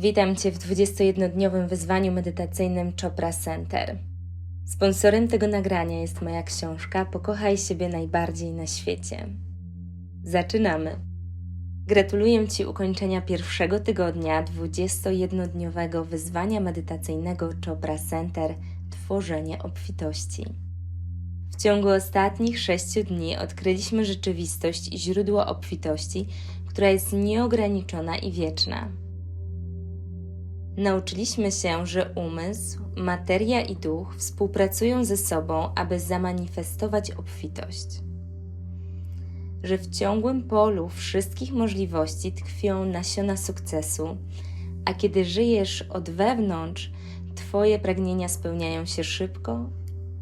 Witam Cię w 21-dniowym wyzwaniu medytacyjnym Chopra Center. Sponsorem tego nagrania jest moja książka Pokochaj siebie najbardziej na świecie. Zaczynamy! Gratuluję Ci ukończenia pierwszego tygodnia 21-dniowego wyzwania medytacyjnego Chopra Center Tworzenie obfitości. W ciągu ostatnich sześciu dni odkryliśmy rzeczywistość i źródło obfitości, która jest nieograniczona i wieczna. Nauczyliśmy się, że umysł, materia i duch współpracują ze sobą, aby zamanifestować obfitość. Że w ciągłym polu wszystkich możliwości tkwią nasiona sukcesu, a kiedy żyjesz od wewnątrz, Twoje pragnienia spełniają się szybko,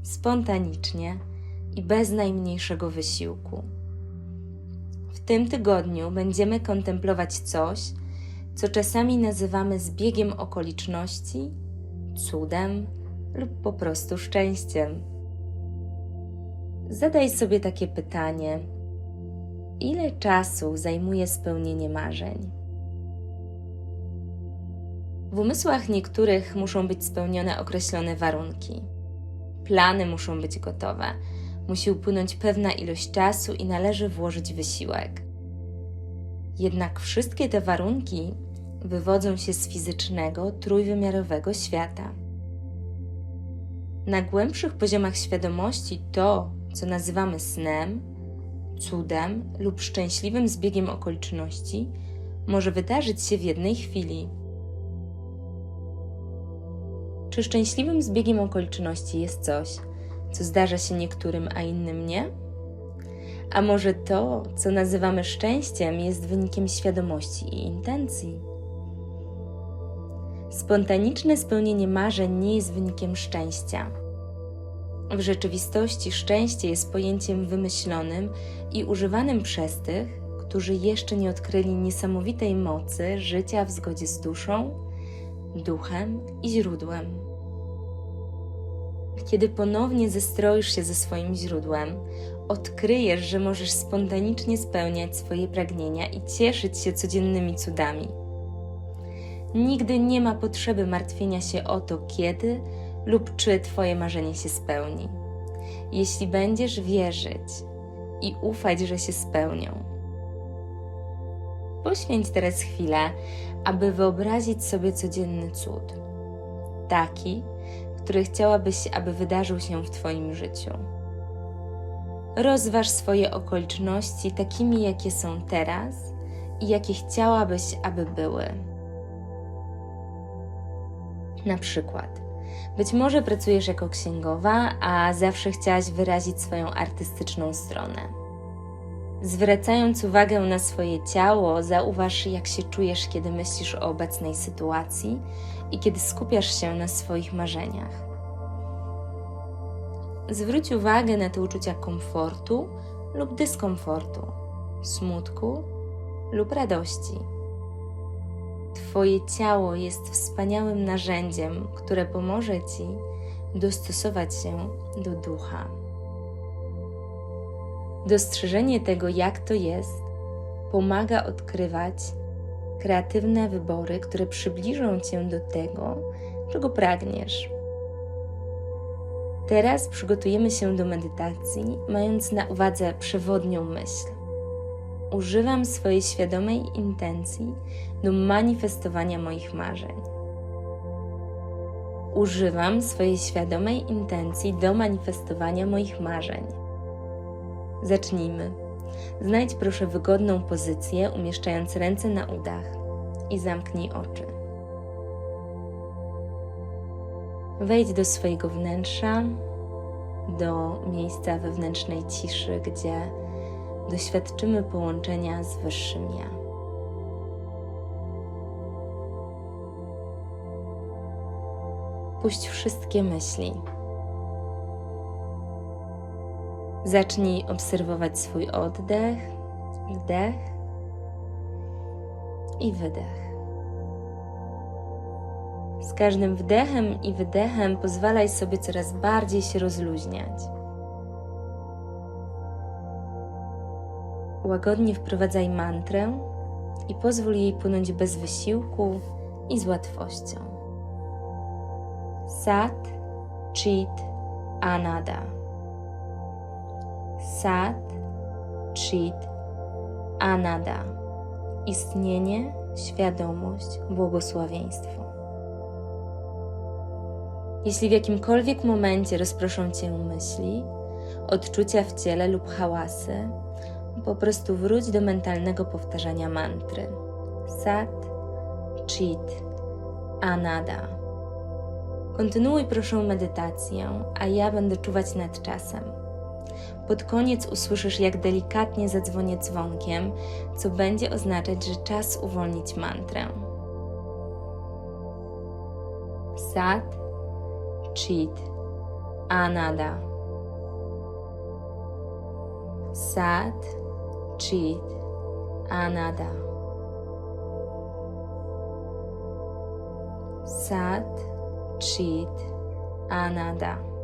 spontanicznie i bez najmniejszego wysiłku. W tym tygodniu będziemy kontemplować coś, co czasami nazywamy zbiegiem okoliczności, cudem lub po prostu szczęściem. Zadaj sobie takie pytanie: ile czasu zajmuje spełnienie marzeń? W umysłach niektórych muszą być spełnione określone warunki. Plany muszą być gotowe, musi upłynąć pewna ilość czasu i należy włożyć wysiłek. Jednak wszystkie te warunki wywodzą się z fizycznego, trójwymiarowego świata. Na głębszych poziomach świadomości to, co nazywamy snem, cudem lub szczęśliwym zbiegiem okoliczności, może wydarzyć się w jednej chwili. Czy szczęśliwym zbiegiem okoliczności jest coś, co zdarza się niektórym, a innym nie? A może to, co nazywamy szczęściem, jest wynikiem świadomości i intencji? Spontaniczne spełnienie marzeń nie jest wynikiem szczęścia. W rzeczywistości szczęście jest pojęciem wymyślonym i używanym przez tych, którzy jeszcze nie odkryli niesamowitej mocy życia w zgodzie z duszą, duchem i źródłem. Kiedy ponownie zestroisz się ze swoim źródłem, odkryjesz, że możesz spontanicznie spełniać swoje pragnienia i cieszyć się codziennymi cudami. Nigdy nie ma potrzeby martwienia się o to, kiedy lub czy Twoje marzenie się spełni. Jeśli będziesz wierzyć i ufać, że się spełnią. Poświęć teraz chwilę, aby wyobrazić sobie codzienny cud. Taki, który chciałabyś, aby wydarzył się w Twoim życiu. Rozważ swoje okoliczności takimi, jakie są teraz i jakie chciałabyś, aby były. Na przykład, być może pracujesz jako księgowa, a zawsze chciałaś wyrazić swoją artystyczną stronę. Zwracając uwagę na swoje ciało, zauważ, jak się czujesz, kiedy myślisz o obecnej sytuacji i kiedy skupiasz się na swoich marzeniach. Zwróć uwagę na te uczucia komfortu lub dyskomfortu, smutku lub radości. Twoje ciało jest wspaniałym narzędziem, które pomoże Ci dostosować się do ducha. Dostrzeżenie tego, jak to jest, pomaga odkrywać kreatywne wybory, które przybliżą Cię do tego, czego pragniesz. Teraz przygotujemy się do medytacji, mając na uwadze przewodnią myśl. Używam swojej świadomej intencji do manifestowania moich marzeń. Używam swojej świadomej intencji do manifestowania moich marzeń. Zacznijmy. Znajdź proszę wygodną pozycję, umieszczając ręce na udach i zamknij oczy. Wejdź do swojego wnętrza, do miejsca wewnętrznej ciszy, gdzie doświadczymy połączenia z Wyższym Ja. Puść wszystkie myśli. Zacznij obserwować swój oddech, wdech i wydech. Z każdym wdechem i wydechem pozwalaj sobie coraz bardziej się rozluźniać. Łagodnie wprowadzaj mantrę i pozwól jej płynąć bez wysiłku, i z łatwością. Sat, Chit, Anada. Sat, Chit, Anada. Istnienie, świadomość, błogosławieństwo. Jeśli w jakimkolwiek momencie rozproszą cię myśli, odczucia w ciele lub hałasy, po prostu wróć do mentalnego powtarzania mantry. Sat, Chit, Anada. Kontynuuj proszę medytację, a ja będę czuwać nad czasem. Pod koniec usłyszysz, jak delikatnie zadzwonię dzwonkiem, co będzie oznaczać, że czas uwolnić mantrę. Sat, Chit, Anada. Sat, čít anada. Sat čít anada.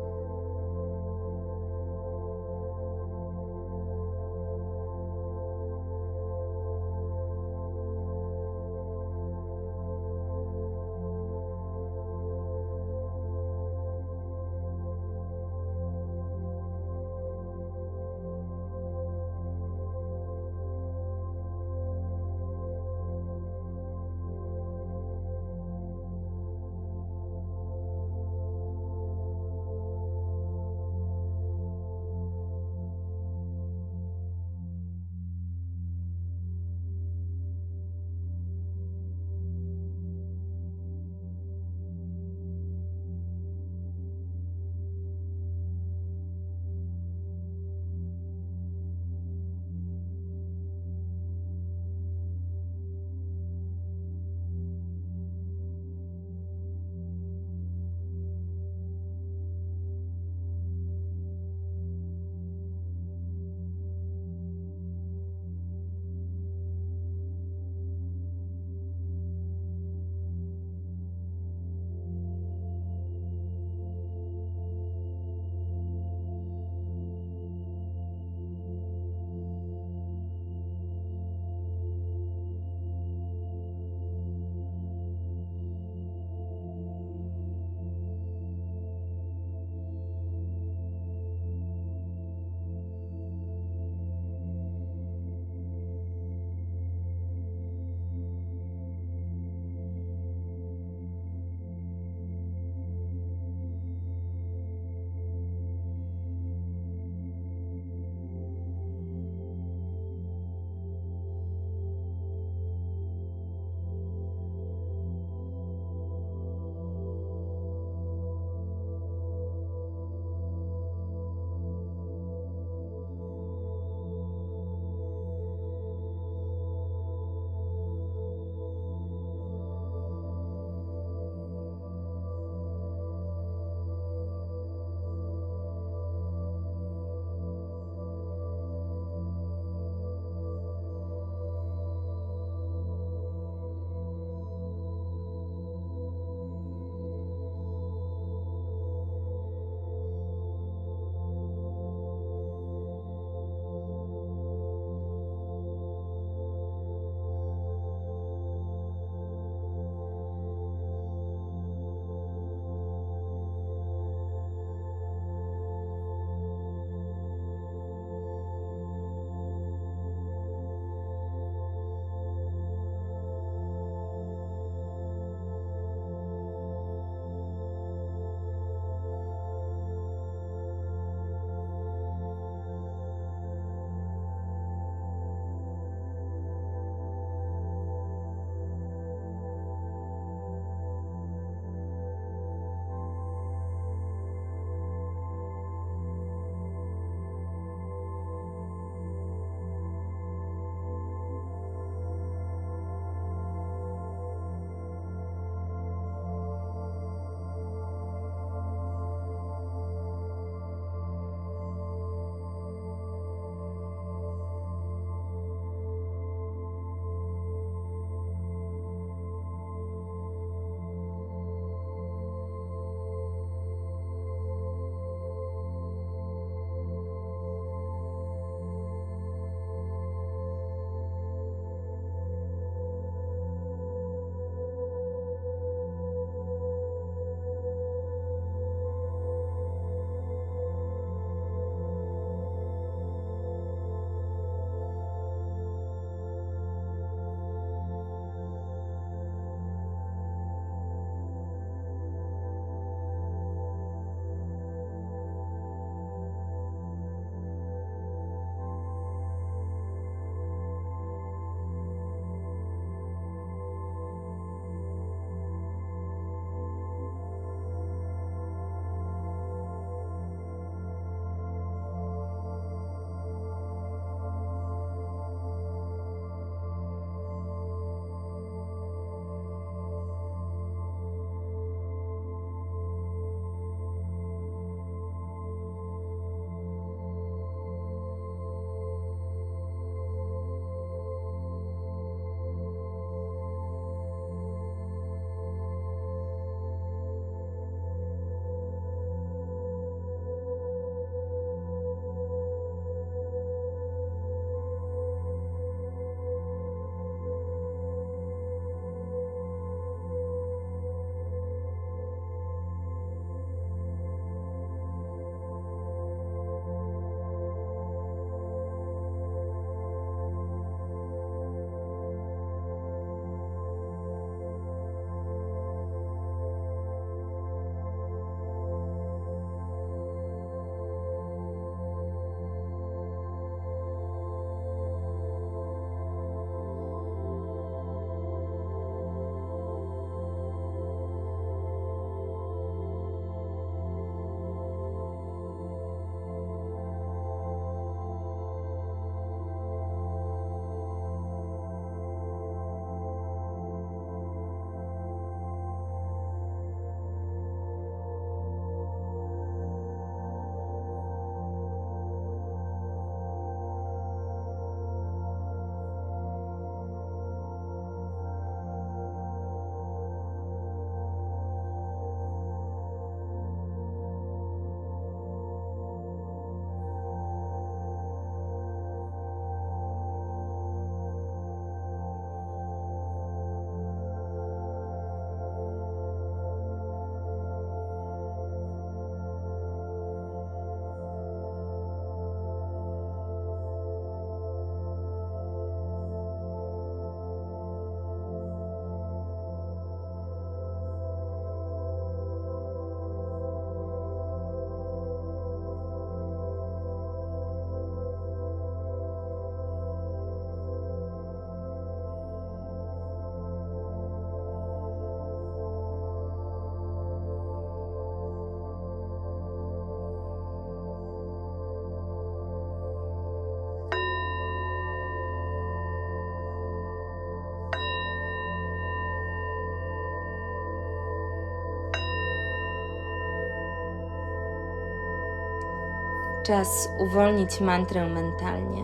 Czas uwolnić mantrę mentalnie.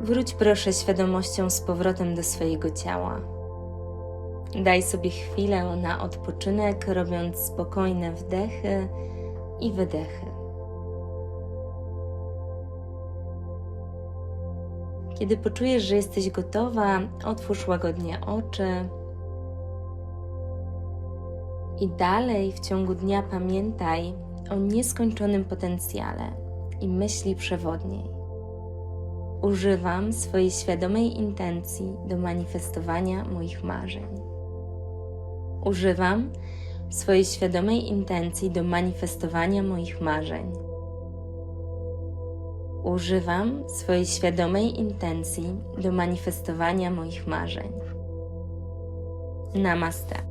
Wróć proszę świadomością z powrotem do swojego ciała. Daj sobie chwilę na odpoczynek, robiąc spokojne wdechy i wydechy. Kiedy poczujesz, że jesteś gotowa, otwórz łagodnie oczy. I dalej w ciągu dnia pamiętaj o nieskończonym potencjale i myśli przewodniej. Używam swojej świadomej intencji do manifestowania moich marzeń. Używam swojej świadomej intencji do manifestowania moich marzeń. Używam swojej świadomej intencji do manifestowania moich marzeń. Namaste.